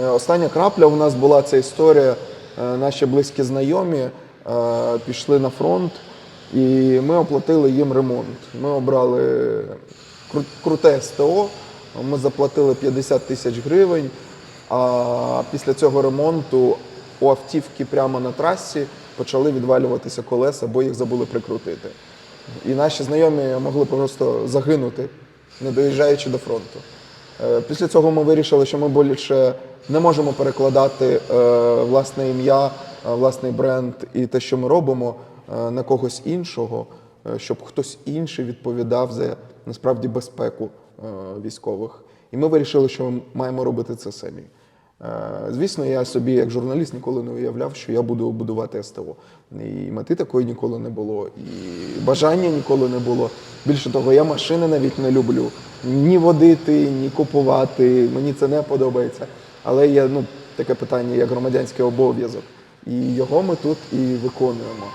Е, Остання крапля у нас була ця історія. Е, Наші близькі знайомі е, пішли на фронт, і ми оплатили їм ремонт. Ми обрали круте СТО, ми заплатили 50 тисяч гривень. А після цього ремонту у автівки прямо на трасі почали відвалюватися колеса, бо їх забули прикрутити. І наші знайомі могли просто загинути, не доїжджаючи до фронту. Е, Після цього ми вирішили, що ми більше не можемо перекладати е, власне ім'я, е, власний бренд і те, що ми робимо, на когось іншого, щоб хтось інший відповідав за насправді безпеку військових. І ми вирішили, що ми маємо робити це самі. Звісно, я собі, як журналіст, ніколи не уявляв, що я буду будувати СТО. І мети такої ніколи не було, і бажання ніколи не було. Більше того, я машини навіть не люблю. Ні водити, ні купувати. Мені це не подобається. Але є ну, таке питання, як громадянський обов'язок. І його ми тут і виконуємо.